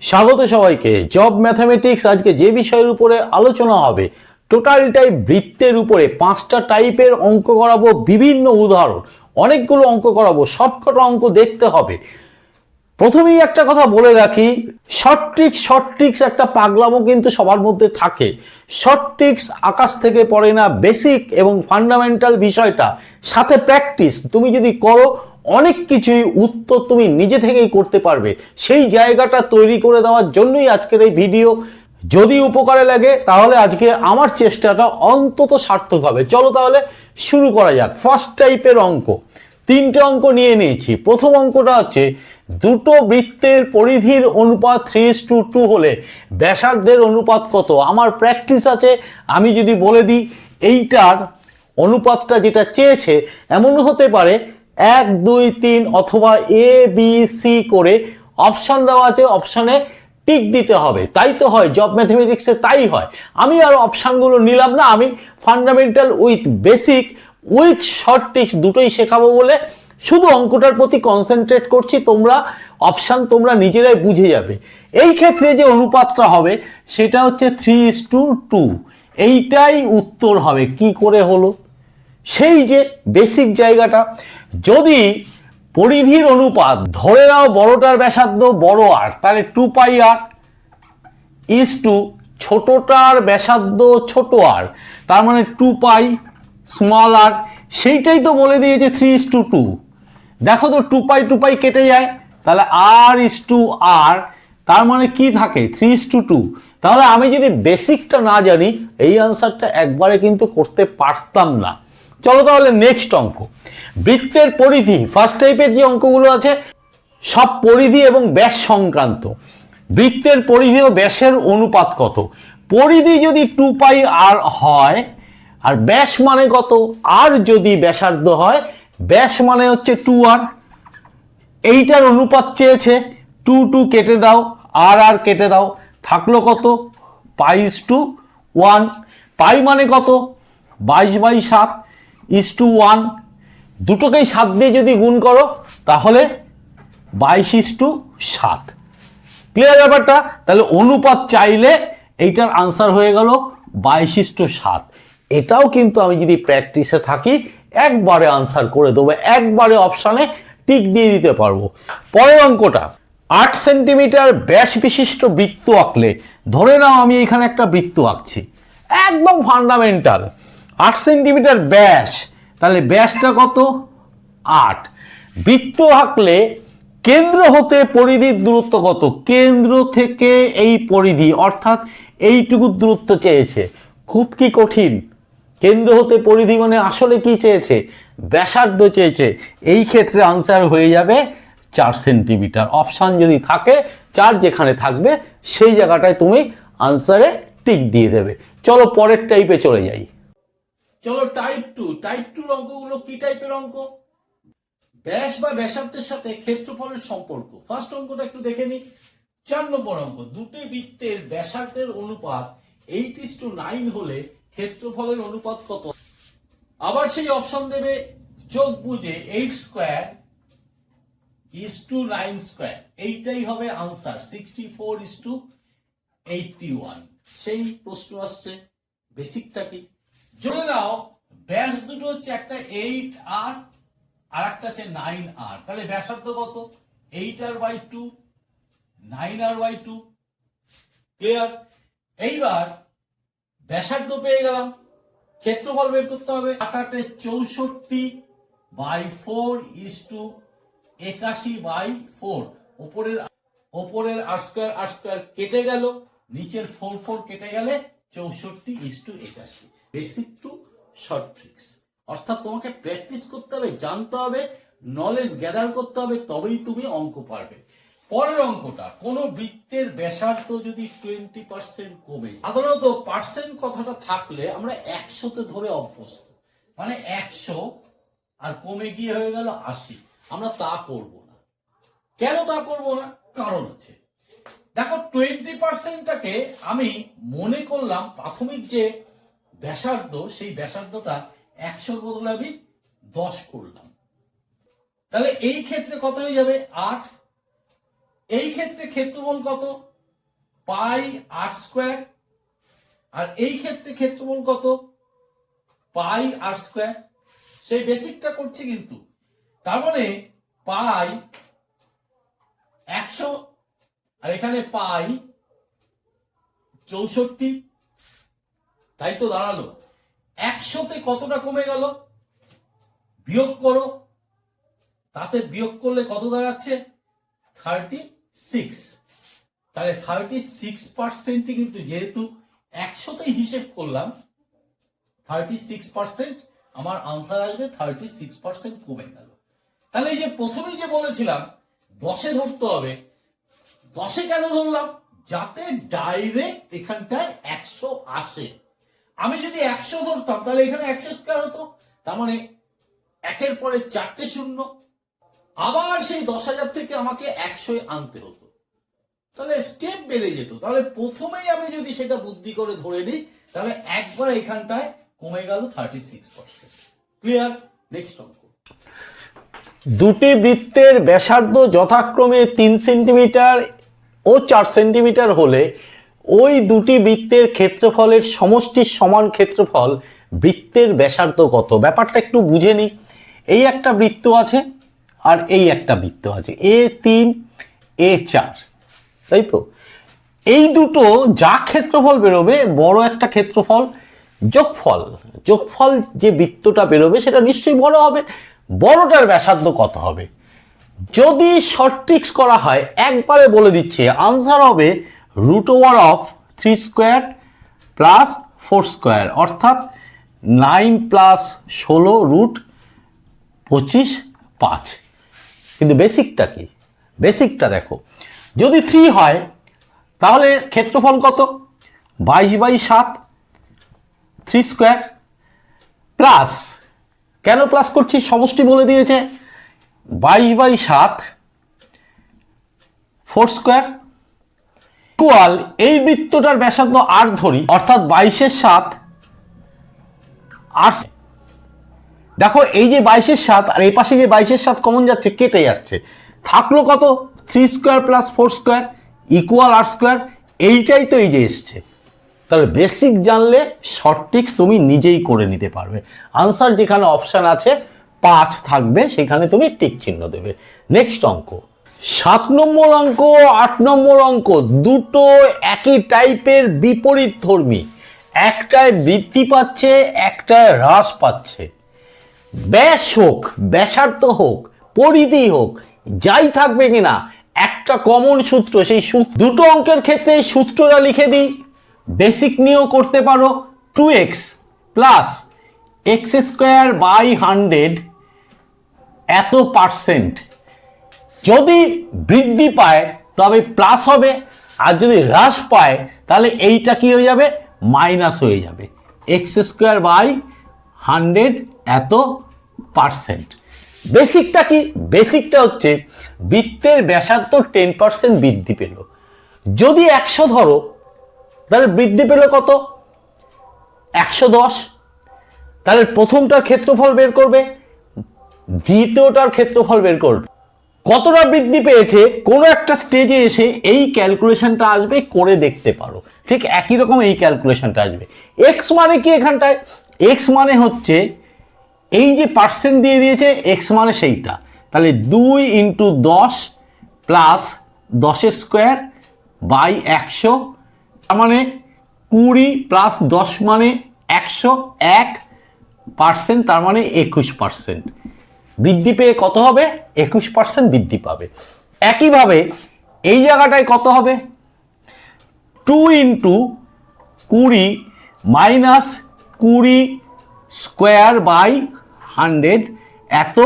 স্বাগত সবাইকে। Job mathematics আজকে যে বিষয়ের উপরে আলোচনা হবে টোটালটাই বৃত্তের উপরে পাঁচটা টাইপের অঙ্ক করাবো, বিভিন্ন উদাহরণ, অনেকগুলো অঙ্ক করাবো, সবকটা অঙ্ক দেখতে হবে। প্রথমেই একটা কথা বলে রাখি, শর্ট ট্রিক্স শর্ট ট্রিক্স একটা পাগলামো কিন্তু সবার মধ্যে থাকে। শর্ট ট্রিক্স আকাশ থেকে পড়ে না, বেসিক এবং ফান্ডামেন্টাল বিষয়টা, সাথে প্র্যাকটিস। তুমি যদি করো অনেক কিছুই উত্তর তুমি নিজে থেকেই করতে পারবে। সেই জায়গাটা তৈরি করে দেওয়ার জন্যই আজকের এই ভিডিও। যদি উপকারে লাগে, তাহলে আজকে আমার চেষ্টাটা অন্তত সার্থক হবে। চলো তাহলে শুরু করা যাক। ফার্স্ট টাইপের অঙ্ক। তিনটে অঙ্ক নিয়ে নিয়েছি। প্রথম অঙ্কটা হচ্ছে, দুটো বৃত্তের পরিধির অনুপাত থ্রি টু টু হলে ব্যাসার্ধের অনুপাত কত? আমার প্র্যাকটিস আছে, আমি যদি বলে দিই, এইটার অনুপাতটা যেটা চেয়েছে এমন হতে পারে এক, দুই, তিন অথবা এ বি সি করে অপশান দেওয়া আছে অপশানে টিক দিতে হবে। তাই তো হয় জব ম্যাথমেটিক্সে তাই হয়। আমি আর অপশানগুলো নিলাম না, আমি fundamental with basic with short tricks দুটোই শেখাবো বলে শুধু অঙ্কটার প্রতি কনসেন্ট্রেট করছি, তোমরা অপশান তোমরা নিজেরাই বুঝে যাবে। এই ক্ষেত্রে যে অনুপাতটা হবে, সেটা হচ্ছে থ্রি ইস টু টু এইটাই উত্তর হবে, কি করে হলো? সেই যে বেসিক জায়গাটা যদি পরিধির অনুপাত ধরে নাও বড়টার ব্যাসার্ধ বড় আর তাহলে two pi R is to ছোটটার ব্যাসার্ধ ছোট আর তার মানে টু পাই স্মল আর সেইটাই তো বলে দিয়েছে থ্রি ইস টু টু দেখো তো টু পাই টু পাই কেটে যায়, তাহলে আর ইস টু আর তার মানে কি থাকে? থ্রি ইস টু টু তাহলে আমি যদি বেসিকটা না জানি, এই আনসারটা একবারে কিন্তু করতে পারতাম না। চলো তাহলে নেক্সট অঙ্ক। বৃত্তের পরিধি ফার্স্ট টাইপের যে অঙ্কগুলো আছে, সব পরিধি এবং ব্যাস সংক্রান্ত। বৃত্তের পরিধি ও ব্যাসের অনুপাত কত? পরিধি যদি টু পাই আর হয়, আর ব্যাস মানে কত? আর যদি ব্যাসার্ধ হয়, ব্যাস মানে হচ্ছে টু আর এইটার অনুপাত চেয়েছে টু টু কেটে দাও আর আর কেটে দাও, থাকল কত? পাইস টু ওয়ান পাই মানে কত? বাইশ বাই সাত। ইস টু ওয়ান দুটোকেই সাত দিয়ে যদি গুণ করো, তাহলে বাইশ ইস টু সাত। ক্লিয়ার ব্যাপারটা? তাহলে অনুপাত চাইলে এইটার আনসার হয়ে গেল বাইশ ইস টু সাত। এটাও কিন্তু আমি যদি প্র্যাকটিসে থাকি, একবারে আনসার করে দেবো, একবারে অপশানে টিক দিয়ে দিতে পারব। পরের অঙ্কটা, আট সেন্টিমিটার ব্যাস বিশিষ্ট বৃত্ত আঁকলে, ধরে নাও আমি এখানে একটা বৃত্ত আঁকছি, একদম ফান্ডামেন্টাল সেন্টিমিটার ব্যাস। তাহলে ব্যাসটা কত? আট। বৃত্ত আঁকলে কেন্দ্র হতে পরিধির দূরত্ব কত? কেন্দ্র থেকে এই পরিধি, অর্থাৎ এইটুকু দূরত্ব চেয়েছে। খুব কি কঠিন? কেন্দ্র হতে পরিধি মানে আসলে কি চেয়েছে? ব্যাসার্ধ চেয়েছে। এই ক্ষেত্রে আনসার হয়ে যাবে চার সেন্টিমিটার। অপশান যদি থাকে, চার যেখানে থাকবে, সেই জায়গাটায় তুমি আনসারে টিক দিয়ে দেবে। চলো পরের টাইপে চলে যাই। চলো টাইপ টু টাইপ টুর অঙ্কগুলো কি টাইপের অঙ্ক? ব্যাস বা ব্যাসার্ধের সাথে ক্ষেত্রফলের সম্পর্ক। ফার্স্ট অঙ্কটা একটু দেখে নি চার নম্বর অঙ্ক, দুটি বৃত্তের ব্যাসার্ধের অনুপাত এইট ইস টু নাইন হলে ক্ষেত্রফলের অনুপাত কত? আবার সেই অপশন দেবে, চোখ বুঝে eight square is to nine square এইটাই হবে answer sixty four is to eighty one সেই প্রশ্ন আসছে। বেসিকটা কি? জোরে নাও, ব্যাস দুটো হচ্ছে একটা এইট আর আর একটা হচ্ছে নাইন আর। তাহলে ব্যাসার্ধ কত? Eight R by two nine R by two clear এইবার ব্যাসার্ধ পেয়ে গেলাম। ক্ষেত্রফল বের করতে হবে আটাটে চৌষট্টি বাই ফোর ইস টু একাশি বাই ফোর ওপরের ওপরের আর স্কোয়ার আর স্কোয়ার কেটে গেল, নিচের ফোর ফোর কেটে গেলে চৌষট্টি ইস টু একাশি। বেসিক টু শর্ট ট্রিক্স অর্থাৎ তোমাকে প্র্যাকটিস করতে হবে, জানতে হবে নলেজ গ্যাদার করতে হবে, তবেই তুমি অঙ্ক পারবে। পরের অঙ্কটা, কোন বৃত্তের ব্যাসার্ধ যদি টোয়েন্টি পার্সেন্ট কমে, সাধারণত পার্সেন্ট কথাটা থাকলে আমরা একশোতে ধরে অভ্যস্ত। মানে একশো আর কমে গিয়ে হয়ে গেল আশি। আমরা তা করব না। কেন তা করব না? কারণ আছে। দেখো টোয়েন্টি পার্সেন্টটাকে আমি মনে করলাম প্রাথমিক যে ব্যাসার্ধ, সেই ব্যাসার্ধটা একশোর বদলে আমি দশ করলাম। তাহলে এই ক্ষেত্রে কত হয়ে যাবে? আট। এই ক্ষেত্রে ক্ষেত্রফল কত? Pi R square. আর এই ক্ষেত্রে ক্ষেত্রফল কত? Pi R square. সেই বেসিকটা করছে কিন্তু। তার মানে পাই একশো আর এখানে পাই চৌষট্টি। তাই তো দাঁড়াল। একশোতে কতটা কমে গেল? বিয়োগ করো। তাতে বিয়োগ করলে কত দাঁড়াচ্ছে? থার্টি সিক্স তাহলে থার্টি সিক্স পার্সেন্টই কিন্তু যেহেতু একশোতেই হিসেব করলাম থার্টি সিক্স পার্সেন্ট আমার আনসার আসবে থার্টি সিক্স পার্সেন্ট কমে গেল। তাহলে এই যে প্রথমেই যে বলেছিলাম, দশে ধরতে হবে দশে কেন ধরলাম? যাতে ডাইরেক্ট এখানটায় একশো আসে। আমি যদি একশো ধরতাম, তাহলে এখানে একশো স্কোয়ার হতো। তার মানে একের পরে চারটে শূন্য। আবার সেই দশ হাজার থেকে আমাকে একশো আনতে হতো। তাহলে স্টেপ বেড়ে যেত। তাহলে প্রথমেই আমি যদি সেটা বুদ্ধি করে ধরে নিই, তাহলে একবার এখানটায় কমে গেল thirty six percent clear next অঙ্ক। দুটি বৃত্তের ব্যাসার্ধ যথাক্রমে তিন সেন্টিমিটার ও চার সেন্টিমিটার হলে ওই দুটি বৃত্তের ক্ষেত্রফলের সমষ্টির সমান ক্ষেত্রফল বৃত্তের ব্যাসার্ধ কত? ব্যাপারটা একটু বুঝে নিই। এই একটা বৃত্ত আছে আর এই একটা বৃত্ত আছে। এ তিন, এ চার। তাই তো? এই দুটো যা ক্ষেত্রফল বেরোবে, বড় একটা ক্ষেত্রফল যোগফল। যোগফল যে বৃত্তটা বেরোবে সেটা নিশ্চয়ই বড় হবে। বড়টার ব্যাসার্ধ কত হবে? যদি শর্ট ট্রিক্স করা হয়, একবারে বলে দিচ্ছে আনসার হবে root over of three square plus four square অর্থাৎ নাইন প্লাস ষোলো রুট পঁচিশ পাঁচ। কিন্তু বেসিকটা কি? বেসিকটা দেখো, যদি থ্রি হয়, তাহলে ক্ষেত্রফল কত? বাইশ বাই সাত থ্রি স্কোয়ার প্লাস কেন প্লাস করছি? সমষ্টি বলে দিয়েছে। বাইশ বাই সাত, ফোর স্কোয়ার। ইকুয়াল এই বৃত্তটার ব্যাসার্ধ আট ধরি, অর্থাৎ বাইশের সাত। আট দেখো, এই যে বাইশের সাত আর এই পাশে যে বাইশের সাত কমন যাচ্ছে, কেটে যাচ্ছে। থাকল কত? Three square plus four square equal R square, এইটাই তো এই যে এসছে। তাহলে বেসিক জানলে শর্ট ট্রিক্স তুমি নিজেই করে নিতে পারবে। আনসার যেখানে অপশান আছে পাঁচ থাকবে, সেখানে তুমি টিক চিহ্ন দেবে। নেক্সট অঙ্ক। সাত নম্বর অঙ্ক, আট নম্বর অঙ্ক, দুটো একই টাইপের বিপরীত ধর্মী। একটায় বৃদ্ধি পাচ্ছে একটায় হ্রাস পাচ্ছে। ব্যাস হোক, ব্যাসার্থ হোক, পরিধি হোক, যাই থাকবে কিনা, একটা কমন সূত্র, সেই দুটো অঙ্কের ক্ষেত্রে সূত্রটা লিখে দিই। বেসিক নিয়েও করতে পারো two x plus x square by hundred এত পার্সেন্ট যদি বৃদ্ধি পায়, তবে প্লাস হবে। আর যদি হ্রাস পায়, তাহলে এইটা কি হয়ে যাবে? মাইনাস হয়ে যাবে। এক্স স্কোয়ার বাই হান্ড্রেড এত পার্সেন্ট বেসিকটা কি? বেসিকটা হচ্ছে, বৃত্তের ব্যাসার্ধ টেন পার্সেন্ট বৃদ্ধি পেল। যদি একশো ধরো, তাহলে বৃদ্ধি পেল কত? একশো দশ। তাহলে প্রথমটার ক্ষেত্রফল বের করবে। দ্বিতীয়টার ক্ষেত্রফল বের করবে কতটা বৃদ্ধি পেয়েছে? কোনো একটা স্টেজে এসে এই ক্যালকুলেশনটা আসবে, করে দেখতে পারো। ঠিক একই রকম এই ক্যালকুলেশনটা আসবে। এক্স মানে কি এখানটায়? এক্স মানে হচ্ছে এই যে পার্সেন্ট দিয়ে দিয়েছে এক্স মানে সেইটা। তাহলে দুই ইন্টু দশ প্লাস দশের স্কোয়ার বাই একশো, তার মানে কুড়ি প্লাস দশ মানে একশো এক পার্সেন্ট তার মানে একুশ পার্সেন্ট বৃদ্ধি পেয়ে কত হবে? একুশ পার্সেন্ট বৃদ্ধি পাবে। একইভাবে এই জায়গাটায় কত হবে? টু ইন্টু কুড়ি মাইনাস কুড়ি স্কোয়ার বাই হান্ড্রেড এত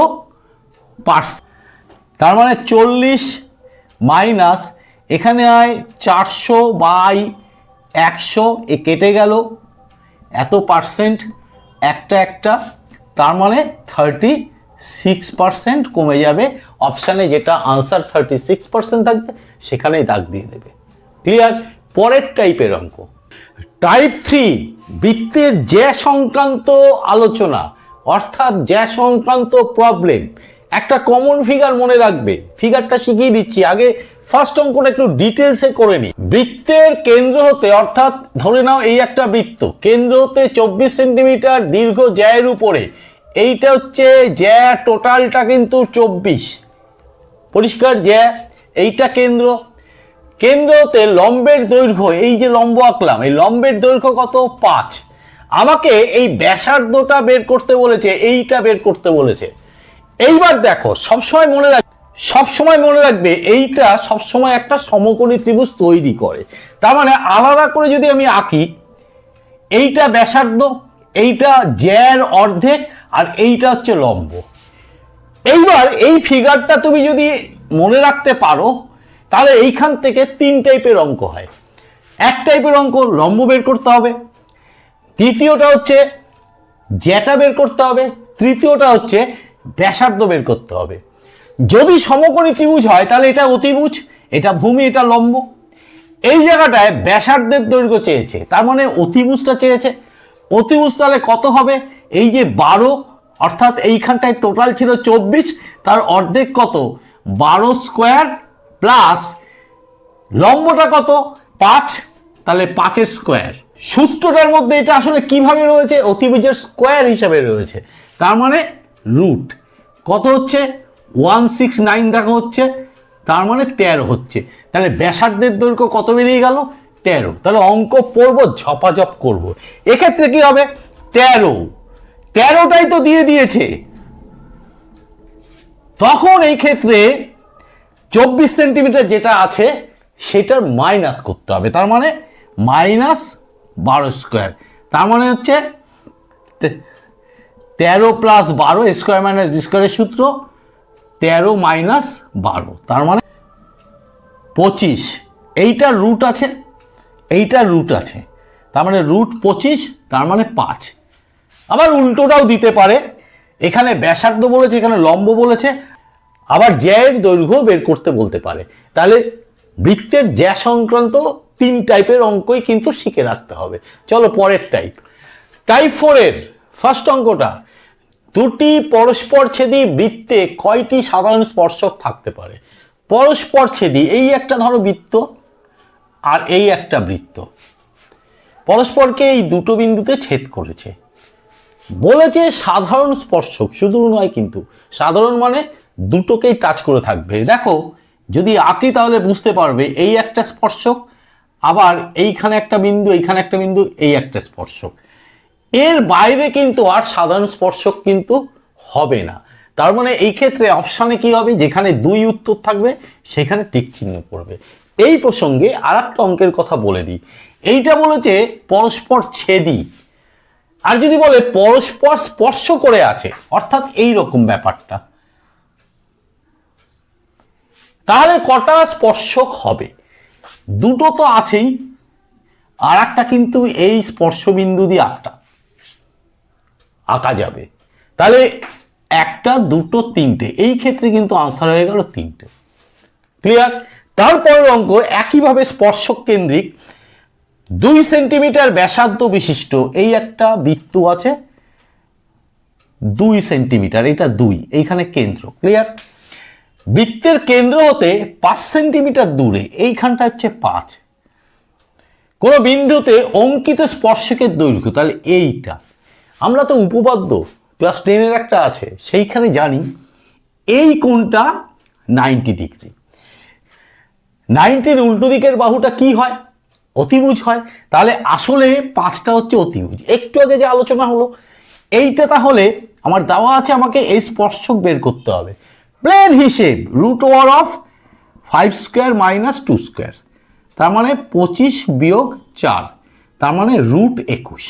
পার্সেন্ট তার মানে চল্লিশ মাইনাস এখানে আয় চারশো বাই একশো, এ কেটে গেল। এত পার্সেন্ট একটা একটা। তার মানে থার্টি সিক্স পার্সেন্ট কমে যাবে। অপশানে যেটা আনসার থার্টি সিক্স পার্সেন্ট থাকবে, সেখানেই দাগ দিয়ে দেবে। ক্লিয়ার পরের টাইপের অঙ্ক। টাইপ থ্রি বৃত্তের জ্যা সংক্রান্ত আলোচনা, অর্থাৎ জ্যা সংক্রান্ত প্রবলেম একটা কমন ফিগার মনে রাখবে। ফিগারটা শিখিয়ে দিচ্ছি। আগে ফার্স্ট অঙ্কটা একটু ডিটেলসে করে নি বৃত্তের কেন্দ্র হতে, অর্থাৎ ধরে নাও এই একটা বৃত্ত, কেন্দ্র হতে চব্বিশ সেন্টিমিটার দীর্ঘ জ্যায়ের উপরে এইটা হচ্ছে জ্যা টোটালটা কিন্তু চব্বিশ। পরিষ্কার জ্যা, এইটা কেন্দ্র। কেন্দ্রতে লম্বের দৈর্ঘ্য, এই যে লম্ব আঁকলাম, এই লম্বের দৈর্ঘ্য কত? পাঁচ। আমাকে এই ব্যাসার্ধটা বের করতে বলেছে, এইটা বের করতে বলেছে। এইবার দেখো, সবসময় মনে রাখ, সবসময় মনে রাখবে, এইটা সবসময় একটা সমকোণী ত্রিভুজ তৈরি করে। তার মানে আলাদা করে যদি আমি আঁকি, এইটা ব্যাসার্ধ, এইটা জ্যার অর্ধেক আর এইটা হচ্ছে লম্ব। এইবার এই ফিগারটা তুমি যদি মনে রাখতে পারো, তাহলে এইখান থেকে তিন টাইপের অঙ্ক হয়। এক টাইপের অঙ্ক লম্ব বের করতে হবে, দ্বিতীয়টা হচ্ছে জ্যাটা বের করতে হবে, তৃতীয়টা হচ্ছে ব্যাসার্ধ বের করতে হবে। যদি সমকোণী ত্রিভুজ হয়, তাহলে এটা অতিভুজ, এটা ভূমি, এটা লম্ব। এই জায়গাটায় ব্যাসার্ধের দৈর্ঘ্য চেয়েছে, তার মানে অতিভুজটা চেয়েছে। অতিভুজ তাহলে কত হবে? এই যে বারো, অর্থাৎ এইখানটায় টোটাল ছিল চব্বিশ, তার অর্ধেক কত? বারো স্কোয়ার প্লাস লম্বটা কত? পাঁচ, তাহলে পাঁচের স্কোয়ার সূত্রটার মধ্যে এটা আসলে কীভাবে রয়েছে? অতিভুজের স্কোয়ার হিসাবে রয়েছে। তার মানে রুট কত হচ্ছে? ওয়ান সিক্স নাইন দেখা হচ্ছে। তার মানে তেরো হচ্ছে। তাহলে ব্যাসার্ধের দৈর্ঘ্য কত বেরিয়ে গেল? তেরো। তাহলে অঙ্ক পড়ব, ঝপাঝপ করব। এক্ষেত্রে কি হবে? তেরো। তেরোটাই তো দিয়ে দিয়েছে। তখন এই ক্ষেত্রে চব্বিশ সেন্টিমিটার যেটা আছে, সেটার মাইনাস করতে হবে। তার মানে মাইনাস বারো স্কোয়ার। তার মানে হচ্ছে তেরো প্লাস বারো স্কোয়ার মাইনাস বি স্কোয়ারের সূত্র তেরো মাইনাস বারো। তার মানে পঁচিশ। এইটার রুট আছে, এইটার রুট আছে। তার মানে রুট পঁচিশ, তার মানে পাঁচ। আবার উল্টোটাও দিতে পারে। এখানে ব্যাসার্ধ বলেছে, এখানে লম্ব বলেছে, আবার জ্যায়ের দৈর্ঘ্য বের করতে বলতে পারে। তাহলে বৃত্তের জ্যা সংক্রান্ত তিন টাইপের অঙ্কই কিন্তু শিখে রাখতে হবে। চলো পরের টাইপ। টাইপ ফোরের ফার্স্ট অঙ্কটা, দুটি পরস্পর ছেদি বৃত্তে কয়টি সাধারণ স্পর্শক থাকতে পারে? পরস্পর ছেদি, এই একটা ধরো বৃত্ত আর এই একটা বৃত্ত। পরস্পরকে এই দুটো বিন্দুতে ছেদ করেছে। বলেছে সাধারণ স্পর্শক শুধু নয় কিন্তু। সাধারণ মানে দুটোকেই টাচ করে থাকবে। দেখো, যদি আঁকি তাহলে বুঝতে পারবে, এই একটা স্পর্শক, আবার এইখানে একটা বিন্দু, এইখানে একটা বিন্দু, এই একটা স্পর্শক। এর বাইরে কিন্তু আর সাধারণ স্পর্শক কিন্তু হবে না। তার মানে এই ক্ষেত্রে অপশানে কি হবে? যেখানে দুই উত্তর থাকবে, সেখানে টিক চিহ্ন পড়বে। এই প্রসঙ্গে আর একটা অঙ্কের কথা বলে দিই। এইটা বলেছে পরস্পর ছেদি আর যদি বলে পরস্পর স্পর্শ করে আছে, অর্থাৎ এই রকম ব্যাপারটা, তাহলে কটা স্পর্শক হবে? দুটো তো আছেই, আর একটা কিন্তু এই স্পর্শবিন্দু দিয়ে আঁকটা, আঁকা যাবে। তাহলে একটা, দুটো, তিনটে, এই ক্ষেত্রে কিন্তু আনসার হয়ে গেল তিনটে। ক্লিয়ার তারপরের অঙ্ক একইভাবে স্পর্শক কেন্দ্রিক দুই সেন্টিমিটার ব্যাসার্ধ বিশিষ্ট, এই একটা বৃত্ত আছে দুই সেন্টিমিটার, এটা দুই, এইখানে কেন্দ্র ক্লিয়ার বৃত্তের কেন্দ্র হতে পাঁচ সেন্টিমিটার দূরে, এইখানটা হচ্ছে পাঁচ। কোনো বিন্দুতে অঙ্কিত স্পর্শকের দৈর্ঘ্য, তাহলে এইটা। আমরা তো উপপাদ্য ক্লাস টেনের একটা আছে, সেইখানে জানি এই কোণটা নাইনটি ডিগ্রি। নাইনটির উল্টো দিকের বাহুটা কি হয়? অতিভুজ হয়, তাহলে আসলে পাঁচটা হচ্ছে অতিভুজ। একটু আগে যে আলোচনা হলো, এইটা তাহলে আমার দেওয়া আছে আমাকে এই স্পর্শক বের করতে হবে। প্লেন হিসেব, root over of five square minus two square, তার মানে পঁচিশ বিয়োগ চার, তার মানে রুট একুশ।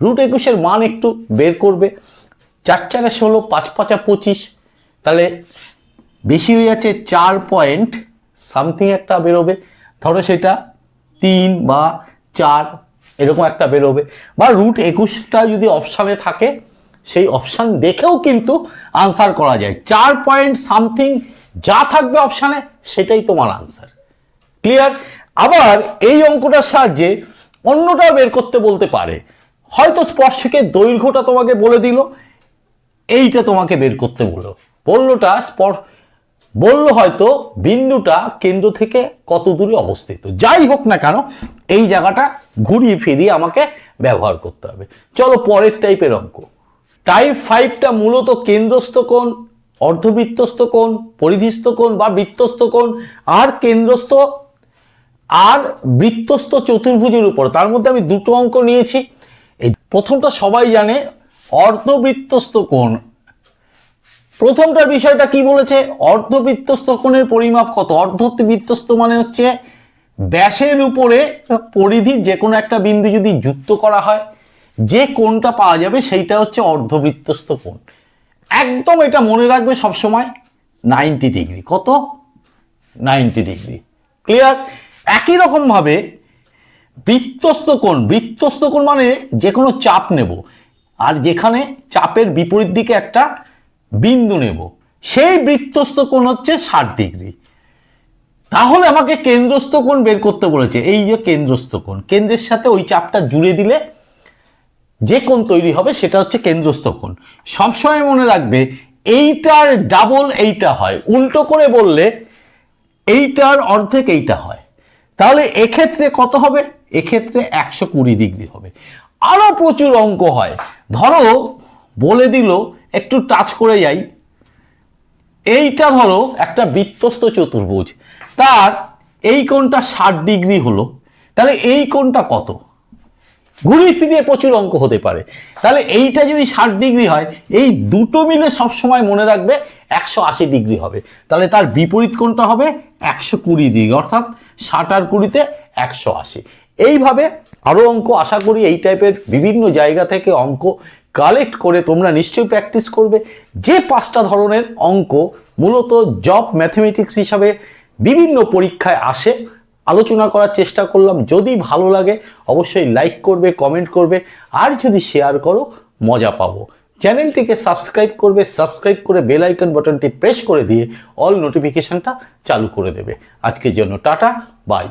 রুট একুশের মান একটু বের করবে। চার চারে ষোলো, পাঁচ পাঁচা পঁচিশ, তাহলে বেশি হয়ে যাচ্ছে চার পয়েন্ট সামথিং একটা বেরোবে। ধরো সেটা তিন বা চার, এরকম একটা বেরোবে। বা রুট একুশটা যদি অপশানে থাকে, সেই অপশান দেখেও কিন্তু আনসার করা যায়। চার পয়েন্ট সামথিং যা থাকবে অপশানে সেটাই তোমার আনসার ক্লিয়ার আবার এই অঙ্কটার সাহায্যে অন্যটাও বের করতে বলতে পারে। হয়তো স্পর্শকের দৈর্ঘ্যটা তোমাকে বলে দিল, এইটা তোমাকে বের করতে বলল। বললোটা স্পর বলল হয়তো বিন্দুটা কেন্দ্র থেকে কত দূরে অবস্থিত। যাই হোক না কেন, এই জায়গাটা ঘুরিয়ে ফিরিয়ে আমাকে ব্যবহার করতে হবে। চলো পরের টাইপের অঙ্ক। টাইপ ফাইভটা মূলত কেন্দ্রস্থ কোণ, অর্ধবৃত্তস্থ কোণ, পরিধিস্থ কোণ বা বৃত্তস্থ কোণ, আর কেন্দ্রস্থ আর বৃত্তস্থ চতুর্ভুজের উপর। তার মধ্যে আমি দুটো অঙ্ক নিয়েছি। এই প্রথমটা সবাই জানে, অর্ধবৃত্তস্থ কোণ প্রথমটার বিষয়টা কি বলেছে? অর্ধবৃত্তস্থ কোণের পরিমাপ কত? অর্ধবৃত্তস্থ মানে হচ্ছে ব্যাসের উপরে পরিধির যে কোনো একটা বিন্দু যদি যুক্ত করা হয়, যে কোণটা পাওয়া যাবে সেইটা হচ্ছে অর্ধবৃত্তস্থ কোণ। একদম এটা মনে রাখবে সবসময় নাইনটি ডিগ্রি। কত? Ninety degree. ক্লিয়ার? একই রকম ভাবে বৃত্তস্থ কোণ বৃত্তস্থ কোণ মানে যে কোনো চাপ নেব। আর যেখানে চাপের বিপরীত দিকে একটা বিন্দু নেব। সেই বৃত্তস্থ কোণ হচ্ছে ষাট ডিগ্রি। তাহলে আমাকে কেন্দ্রস্থ কোণ বের করতে বলেছে। এই যে কেন্দ্রস্থ কোণ, কেন্দ্রের সাথে ওই চাপটা জুড়ে দিলে যে কোণ তৈরি হবে সেটা হচ্ছে কেন্দ্রস্থ কোণ। সবসময় মনে রাখবে, এইটার ডাবল এইটা হয়। উল্টো করে বললে, এইটার অর্ধেক এইটা হয়। তাহলে এক্ষেত্রে কত হবে? এক্ষেত্রে একশো কুড়ি ডিগ্রি হবে। আরও প্রচুর অঙ্ক হয়। ধরো, বলে দিল একটু টাচ করে যাই। এইটা ধরো একটা বৃত্তস্থ চতুর্ভুজ। তার এই কোণটা ষাট ডিগ্রি হলো। তাহলে এই কোণটা কত? ঘুরিয়ে ফিরিয়ে প্রচুর অঙ্ক হতে পারে। তাহলে এইটা যদি ষাট ডিগ্রি হয়, এই দুটো মিলে সবসময় মনে রাখবে একশো আশি ডিগ্রি হবে। তাহলে তার বিপরীত কোণটা হবে একশো কুড়ি ডিগ্রি, অর্থাৎ ষাট আর কুড়িতে একশো আশি। এইভাবে আরও অঙ্ক আশা করি এই টাইপের বিভিন্ন জায়গা থেকে অঙ্ক কালেক্ট করে তোমরা নিশ্চয়ই প্র্যাকটিস করবে। যে পাঁচটা ধরনের অঙ্ক মূলত জব ম্যাথমেটিক্স হিসাবে বিভিন্ন পরীক্ষায় আসে, আলোচনা করার চেষ্টা করলাম। যদি ভালো লাগে, অবশ্যই লাইক করবে কমেন্ট করবে, আর যদি শেয়ার করো, মজা পাবো। চ্যানেলটিকে সাবস্ক্রাইব করবে সাবস্ক্রাইব করে বেল আইকন বাটনটি প্রেস করে দিয়ে অল নোটিফিকেশনটা চালু করে দেবে। আজকের জন্য টাটা বাই